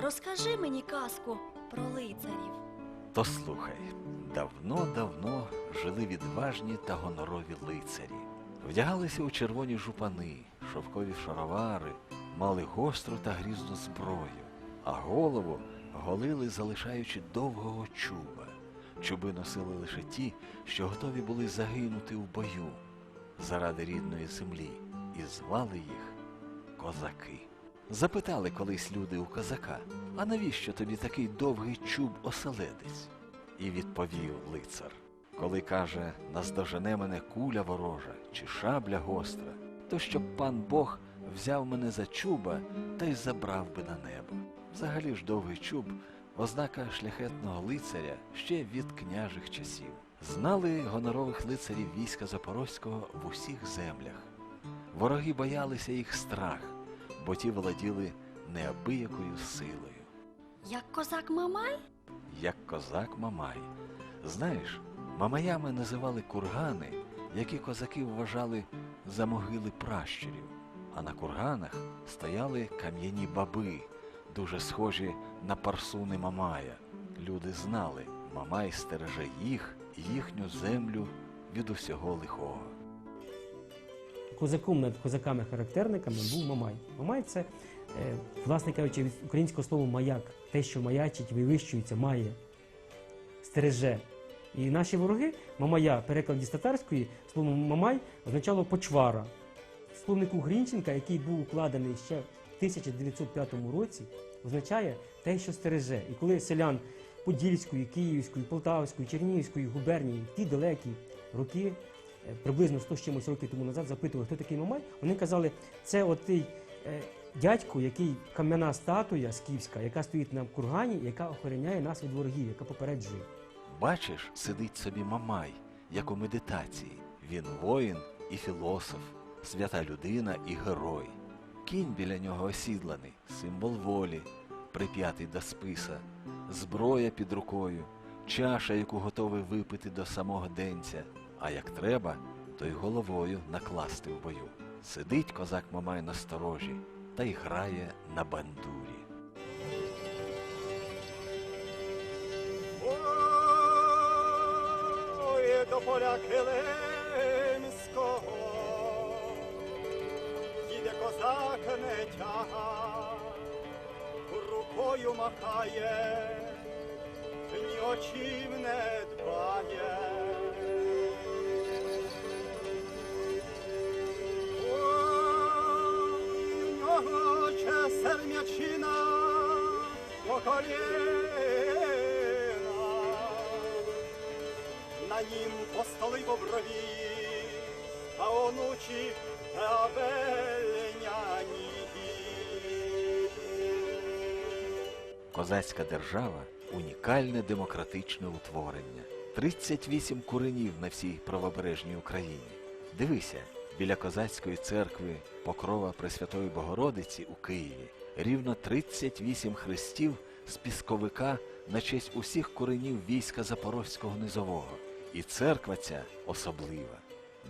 Розкажи мені казку про лицарів. То слухай, давно-давно жили відважні та гонорові лицарі. Вдягалися у червоні жупани, шовкові шаровари, мали гостру та грізну зброю, а голову голили, залишаючи довгого чуба. Чуби носили лише ті, що готові були загинути в бою заради рідної землі, і звали їх козаки. Запитали колись люди у козака, а навіщо тобі такий довгий чуб оселедець? І відповів лицар. Коли каже, наздожене мене куля ворожа чи шабля гостра, то щоб пан Бог взяв мене за чуба та й забрав би на небо. Взагалі ж довгий чуб ознака шляхетного лицаря ще від княжих часів. Знали гонорових лицарів війська Запорозького в усіх землях. Вороги боялися їх страх, бо ті володіли неабиякою силою, Як козак Мамай? як козак Мамай. Знаєш, мамаями називали кургани, які козаки вважали за могили пращурів, а на курганах стояли кам'яні баби, дуже схожі на парсуни Мамая. Люди знали, Мамай стереже їх, і їхню землю від усього лихого. Козаком над козаками-характерниками був Мамай. Мамай це, е, власне кажучи, від українського слова маяк, те, що маячить, вивищується, має, стереже. І наші вороги, Мамая, перекладі з татарської, слово Мамай означало почвара. Словнику Грінченка, який був укладений ще в 1905 році, означає те, що стереже. І коли селян Подільської, Київської, Полтавської, Чернігівської губернії в ті далекі роки, приблизно 100 з чимось років тому назад, запитували, хто такий Мамай, вони казали, це от той е, дядько, який кам'яна статуя скіфська, яка стоїть на кургані, яка охороняє нас від ворогів, яка попереджує. Бачиш, сидить собі Мамай, як у медитації. Він воїн і філософ, свята людина і герой. Кінь біля нього осідланий, символ волі, прип'ятий до списа, зброя під рукою, чаша, яку готовий випити до самого денця, а як треба, то й головою накласти в бою. Сидить козак Мамай на сторожі та й грає на бандурі. Ой, до поля Килимського їде козак не тяга, рукою махає, ні очів не дбає. М'ячина по коліна. На нім постоли боброві, а онучі абельняні. Козацька держава унікальне демократичне утворення. 38 куренів на всій правобережній Україні. Дивися, біля козацької церкви Покрова Пресвятої Богородиці у Києві рівно 38 хрестів з пісковика на честь усіх куренів війська Запорозького низового. І церква ця особлива.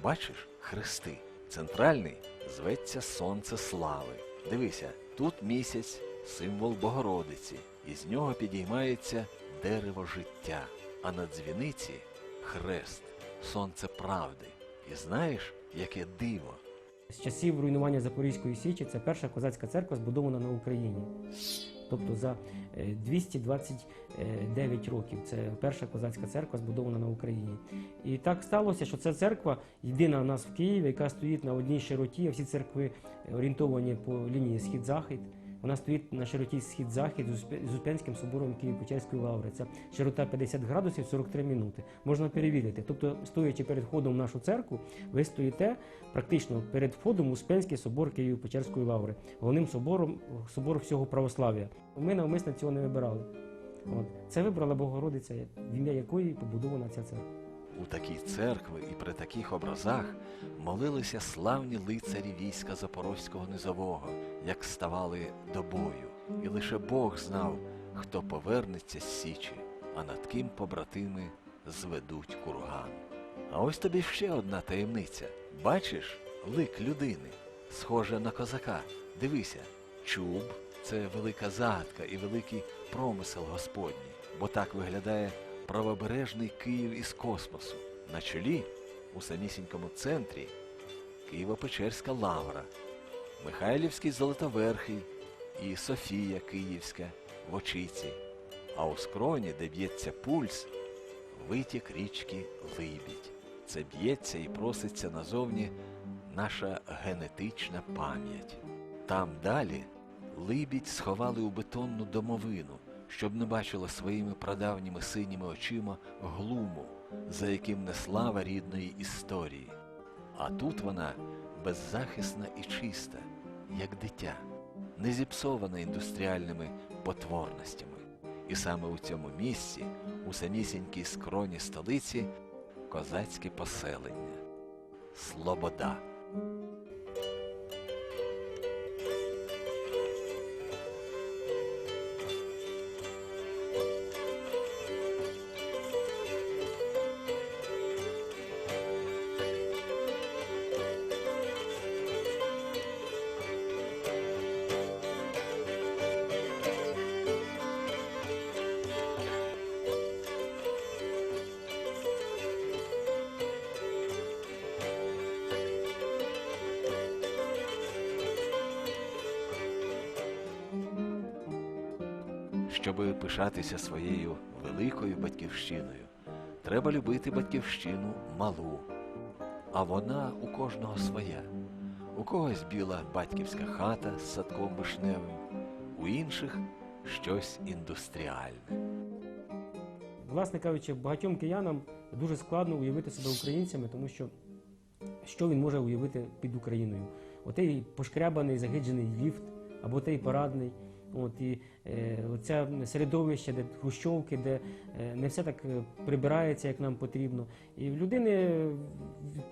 Бачиш, хрести. Центральний зветься Сонце Слави. Дивися, тут місяць символ Богородиці, і з нього підіймається дерево життя, а на дзвіниці хрест, сонце правди. І знаєш, яке диво? З часів руйнування Запорізької Січі це перша козацька церква збудована на Україні. Тобто за е, 229 років це перша козацька церква збудована на Україні. І так сталося, що ця церква єдина у нас в Києві, яка стоїть на одній широті, а всі церкви е, орієнтовані по лінії схід-захід. Вона стоїть на широті схід-захід з Успенським собором Києво-Печерської лаври. Це широта 50 градусів 43 минути. Можна перевірити. Тобто, стоячи перед входом в нашу церкву, ви стоїте практично перед входом в Успенський собор Києво-Печерської лаври, головним собором собор всього православ'я. Ми навмисно цього не вибирали. От. Це вибрала Богородиця, в ім'я якої побудована ця церква. У такій церкви і при таких образах молилися славні лицарі війська Запорозького низового, як ставали до бою. І лише Бог знав, хто повернеться з Січі, а над ким побратими зведуть курган. А ось тобі ще одна таємниця. Бачиш, лик людини, схоже на козака. Дивися, чуб, це велика загадка і великий промисел Господній, бо так виглядає правобережний Київ із космосу. На чолі, у самісінькому центрі, Києво-Печерська лавра, Михайлівський Золотоверхий і Софія Київська в очиці, а у скроні, де б'ється пульс, витік річки Либідь. Це б'ється і проситься назовні наша генетична пам'ять. Там далі Либідь сховали у бетонну домовину, щоб не бачила своїми прадавніми синіми очима глуму, за яким не слава рідної історії. А тут вона беззахисна і чиста, як дитя, не зіпсована індустріальними потворностями. І саме у цьому місці, у самісінькій скроні столиці, козацьке поселення Слобода. Щоби пишатися своєю великою батьківщиною, треба любити батьківщину малу. А вона у кожного своя. У когось біла батьківська хата з садком вишневим, у інших щось індустріальне. Власне кажучи, багатьом киянам дуже складно уявити себе українцями, тому що що він може уявити під Україною? Отей пошкрябаний, загиджений ліфт, або той парадний. От і е, оце середовище, де хрущовки, де е, не все так е, прибирається, як нам потрібно. І в людини е,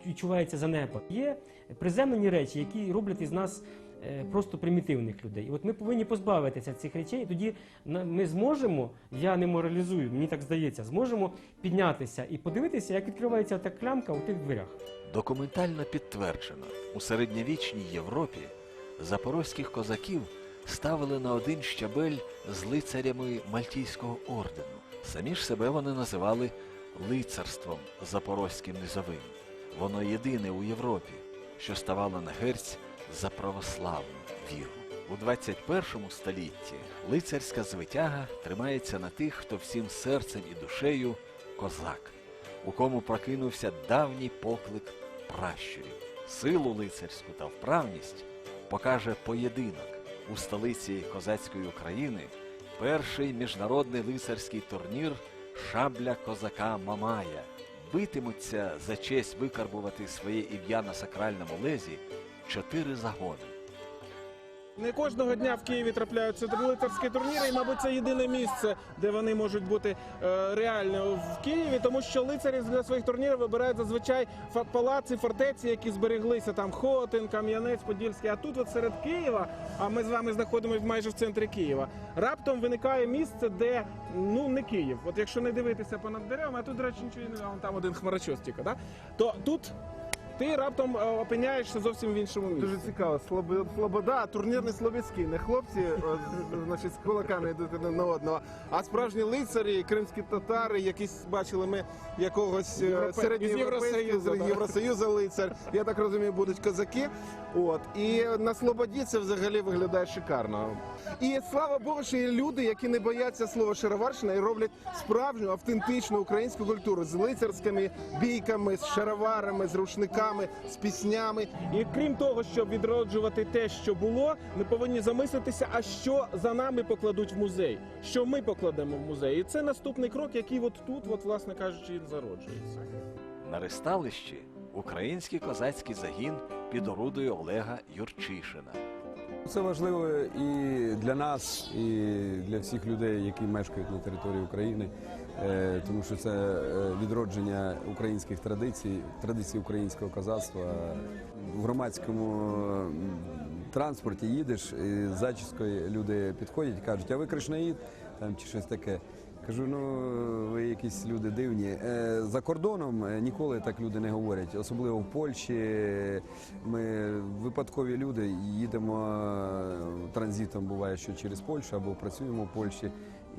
відчувається занепад. Є приземлені речі, які роблять із нас просто примітивних людей. І от ми повинні позбавитися цих речей, і тоді ми зможемо, я не моралізую, мені так здається, зможемо піднятися і подивитися, як відкривається та клямка у тих дверях. Документально підтверджено, у середньовічній Європі запорозьких козаків ставили на один щабель з лицарями Мальтійського ордену. Самі ж себе вони називали лицарством запорозьким низовим. Воно єдине у Європі, що ставало на герць за православну віру. У 21 столітті лицарська звитяга тримається на тих, хто всім серцем і душею козак, у кому прокинувся давній поклик пращурів. Силу лицарську та вправність покаже поєдинок у столиці козацької України перший міжнародний лицарський турнір Шабля козака Мамая. Битимуться за честь викарбувати своє ім'я на сакральному лезі чотири загони. Не кожного дня в Києві трапляються лицарські турніри, і, мабуть, це єдине місце, де вони можуть бути е, реально в Києві, тому що лицарі для своїх турнірів вибирають зазвичай палаци, фортеці, які збереглися там Хотин, Кам'янець, Подільський. А тут, от серед Києва, а ми з вами знаходимося майже в центрі Києва. Раптом виникає місце, де ну не Київ. От якщо не дивитися понад деревами, а тут, до речі, нічого не там один хмарочос тільки, да? то тут. Ти раптом е, опиняєшся зовсім в іншому місці. Дуже цікаво. Слобо- Слобода, турнірний Слобідський. Не хлопці о, з- значить, з кулаками йдуть один на одного, а справжні лицарі, кримські татари, якісь бачили ми якогось е, Європе- із Євросоюзу, да. Євросоюзу лицар. Я так розумію, будуть козаки. От і на Слободі це взагалі виглядає шикарно. І слава Богу, що є люди, які не бояться слова шароварщина і роблять справжню автентичну українську культуру з лицарськими бійками, з шароварами, з рушниками, з піснями. І крім того, щоб відроджувати те, що було, ми повинні замислитися, а що за нами покладуть в музей, що ми покладемо в музей. І це наступний крок, який от тут, от, власне кажучи, і зароджується. На ристалищі український козацький загін під орудою Олега Юрчишина. Це важливо і для нас, і для всіх людей, які мешкають на території України, тому що це е, відродження українських традицій, традицій українського козацтва. В громадському транспорті їдеш, і з зачіскою люди підходять кажуть, а ви кришнаїд там чи щось таке. Кажу, ну ви якісь люди дивні. Е, За кордоном е, ніколи так люди не говорять, особливо в Польщі. Ми випадкові люди їдемо е, транзитом, буває, що через Польщу або працюємо в Польщі.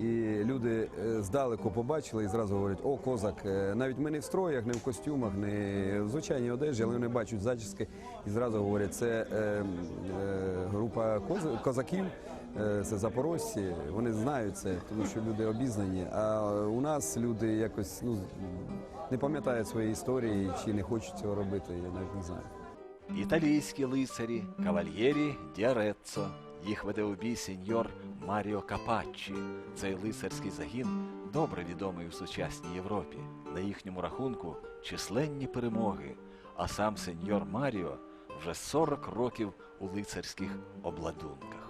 І люди е, здалеку побачили і зразу говорять: о, козак. Е, Навіть ми не в строях, не в костюмах, не в звичайній одежі, але вони бачать зачіски і зразу говорять, це е, е, група коз- козаків. Е, Це запорожці, вони знають це, тому що люди обізнані. А у нас люди якось ну, не пам'ятають своєї історії чи не хочуть цього робити, я навіть не знаю. Італійські лицарі Кавальєрі Діареццо. Їх веде у бій сеньор Маріо Капаччі. Цей лицарський загін добре відомий у сучасній Європі. На їхньому рахунку численні перемоги, а сам сеньор Маріо вже 40 років у лицарських обладунках.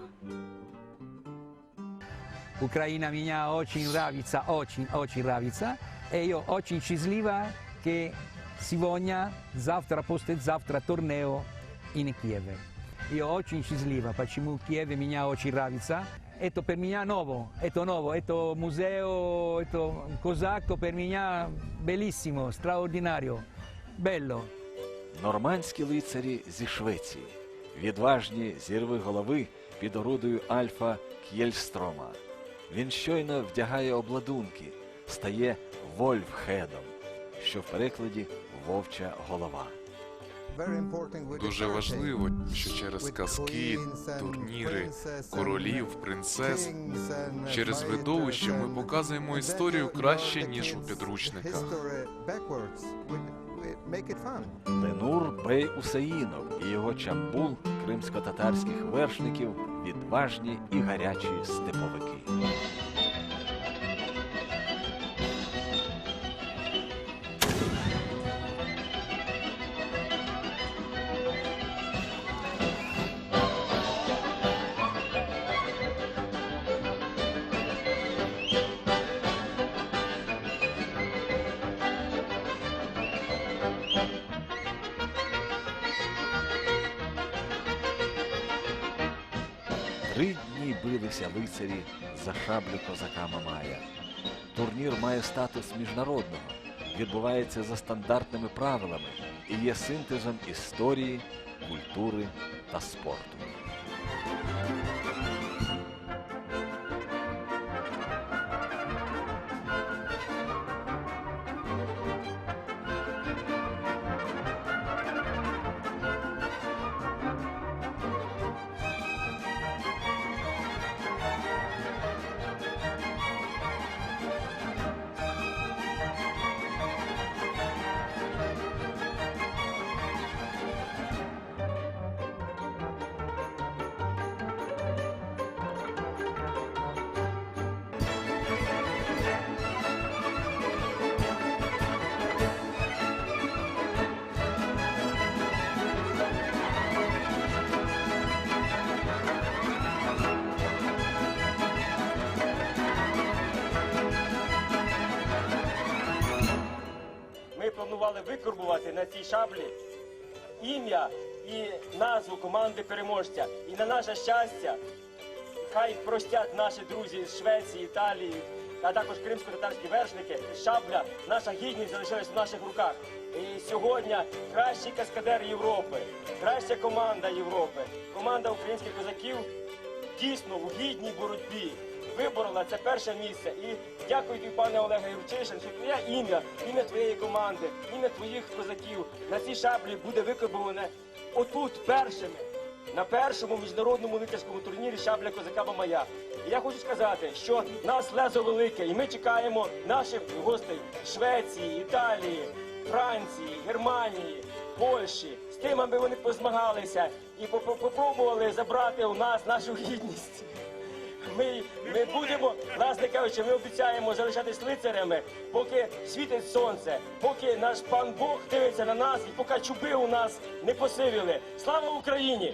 Украина меня очень нравится, очень, очень нравится. И io очень счастлива, che сегодня, завтра, послезавтра турнео in Киеве. Io очень счастлива, почему Киеве меня очень нравится. Это per меня ново, это ново, это музео, это cosacco per меня bellissimo, straordinario, bello. Нормандські лицарі зі Швеції, відважні зірви голови під орудою Альфа К'єльстрома. Він щойно вдягає обладунки, стає Вольфхедом, що в перекладі вовча голова. Дуже важливо, що через казки, турніри, королів, принцес, через видовище ми показуємо історію краще, ніж у підручниках. Тенур Бей Усеїнов і його чамбул кримсько-татарських вершників відважні і гарячі степовики. Дні лицарі за шаблю козака Мамая. Турнір має статус міжнародного, відбувається за стандартними правилами і є синтезом історії, культури та спорту. Викорбувати на цій шаблі ім'я і назву команди переможця. І на наше щастя, хай простять наші друзі з Швеції, Італії, а також кримсько-татарські вершники. Шабля, наша гідність залишилась в наших руках. І сьогодні кращий каскадер Європи, краща команда Європи, команда українських козаків дійсно в гідній боротьбі виборола це перше місце. І дякую тобі, пане Олеге Юрчишин, що твоє ім'я, ім'я твоєї команди, ім'я твоїх козаків на цій шаблі буде викорбоване отут першими. На першому міжнародному лицарському турнірі шабля козака Бамая. І я хочу сказати, що нас лезо велике, і ми чекаємо наших гостей Швеції, Італії, Франції, Германії, Польщі, з тим, аби вони позмагалися і попро- попробували забрати у нас нашу гідність. Ми, ми будемо, власне кажучи, ми обіцяємо залишатись лицарями, поки світить сонце, поки наш пан Бог дивиться на нас і поки чуби у нас не посивіли. Слава Україні!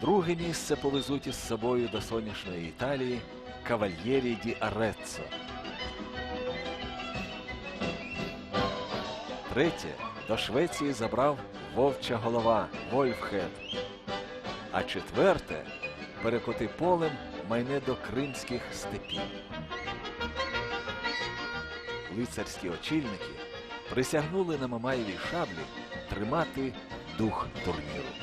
Друге місце повезуть із собою до сонячної Італії Кавальєрі ді Ареццо. Третє до Швеції забрав вовча голова Вольфхед. А четверте перекоти полем майне до кримських степів. Лицарські очільники присягнули на Мамаєвій шаблі тримати дух турніру.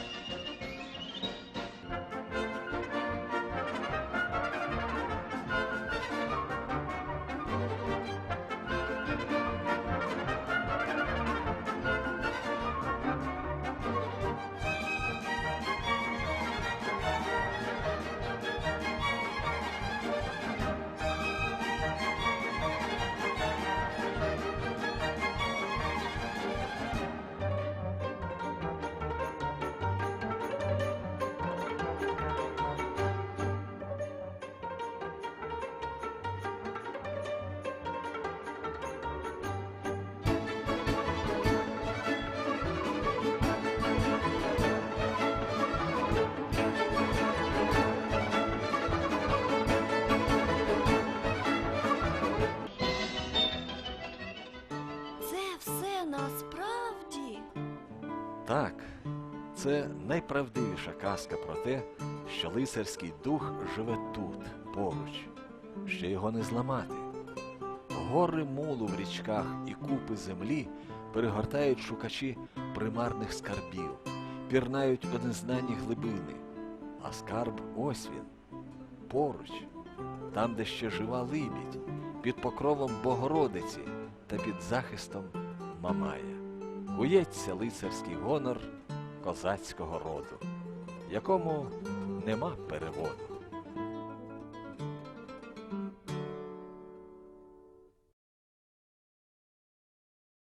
Це найправдивіша казка про те, що лицарський дух живе тут, поруч, ще його не зламати. Гори мулу в річках і купи землі перегортають шукачі примарних скарбів, пірнають у незнані глибини. А скарб ось він, поруч, там, де ще жива либідь, під покровом Богородиці та під захистом Мамая. Кується лицарський гонор козацького роду, якому нема переводу.